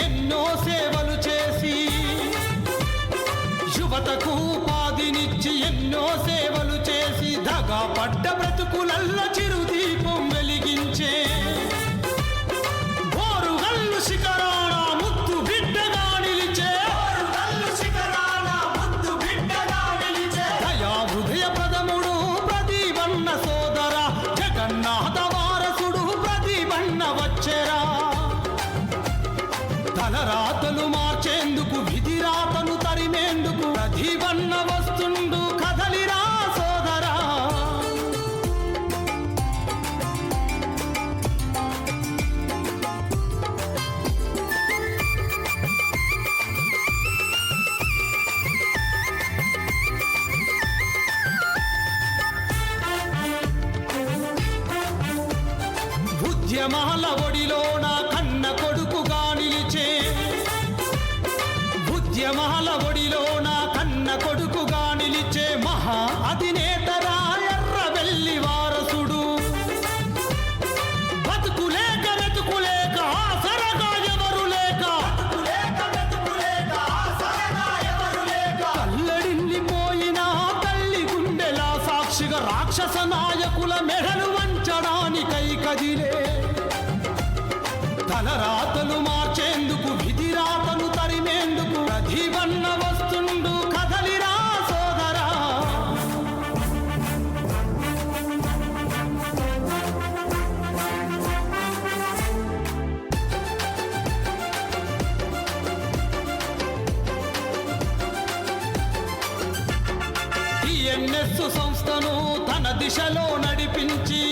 ఎన్నో సేవలు చేసి యువతకు ఉపాధినిచ్చి ఎన్నో సేవలు చేసి దగా పడ్డ బ్రతుకులల్ల చిరుదీపం వెలిగించే జనమాల ఒడిలో నా కన్న కొడుకుగా నిలిచే. ఉద్యమాల ఒడిలో నా కన్న కొడుకుగా నిలిచే మహా అధినేతరా ఎర్ర వెళ్ళి వారసుడు. బతుకులేక వెతుకులేక ఆసరగా ఎవరు లేక. కల్లడిల్లి పోయిన తల్లి గుండెలా సాక్షిగా రాక్షస నాయకుల మెడలు వంచడానికై కదిలే. తలరాతలు మార్చేందుకు విధి రాతను తరిమేందుకు ప్రతివన్న వస్తుండు కదలిరా సోదరా. టిఎన్ఎస్ సంస్థను తన దిశలో నడిపించి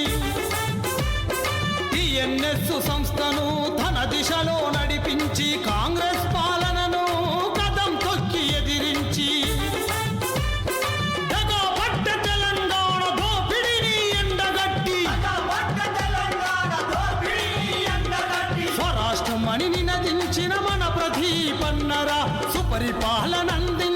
టిఎన్ఎస్ సంస్థను దిశలో నడిపించి కాంగ్రెస్ పాలనను కదం తొక్కి ఎదిరించి. తెలంగాణ దోపిడిని ఎండగట్టి. పట్ట అని దోపిడీ ఎండగట్టి స్వరాష్ట్రమని నినదించిన మన ప్రదీపన్నరా. సుపరిపాలనందించ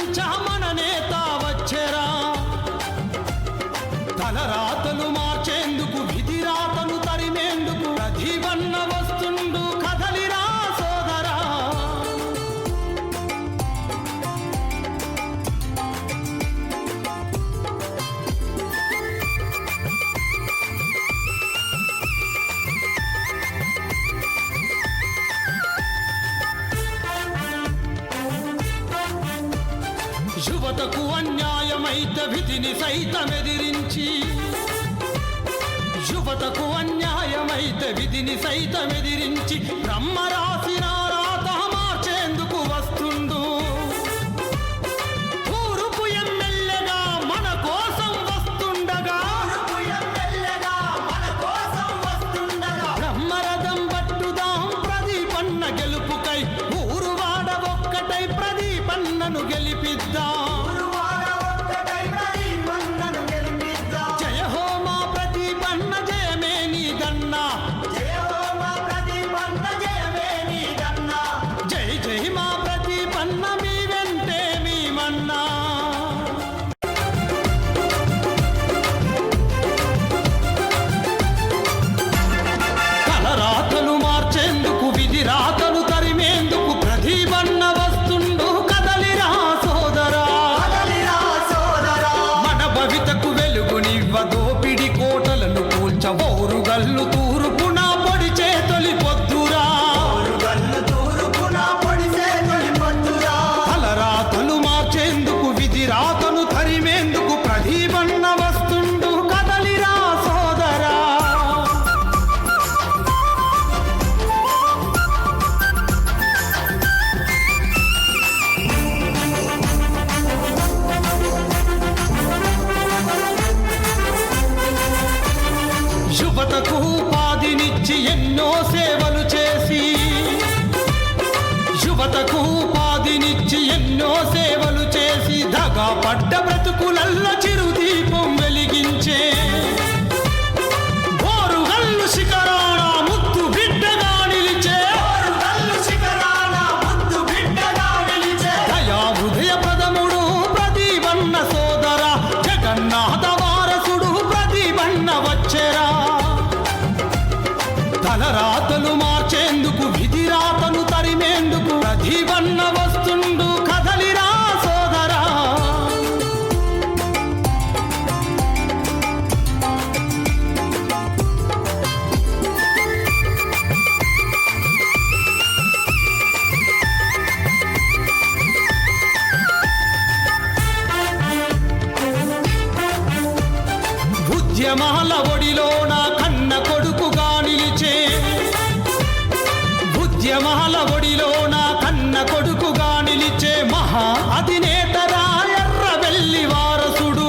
అన్యాయమైత విధిని సైతమెదిరించి యువతకు అన్యాయమైత విధిని సైతమెదిరించి బ్రహ్మ రాసిన సేవలు చేసి దగా పడ్డ బ్రతుకులల్ల చిరుదీపం జయమాల ఒడిలో నా కన్న కొడుకుగా నిలిచే. ఉద్యమాల నా కన్న కొడుకుగా నిలిచే మహా అధినేత రాయర్ర వెళ్ళి వారసుడు.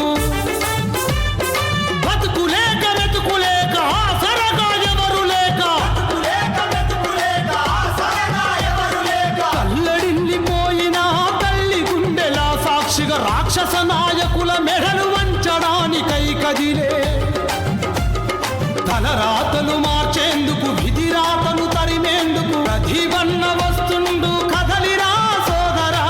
బతుకులేక వెతుకులేక ఆసరగా ఎవరు లేక. లేక వెతుకులేక కల్లడిల్లిపోయిన తల్లి గుండెలా సాక్షిగా రాక్షస నాయకుల మెడలు వంచడానికై కదిలే. తలరాతలు మార్చేందుకు విధిరాతను తరిమేందుకు ప్రతివన్న వస్తుండు కదలిరా సోదరా.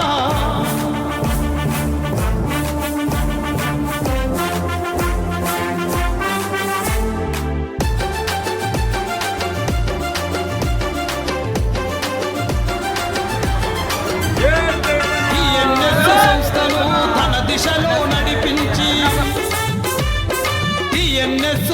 టిఎన్ఎస్ సంస్థను తన దిశలో నడిపించి టిఎన్ఎస్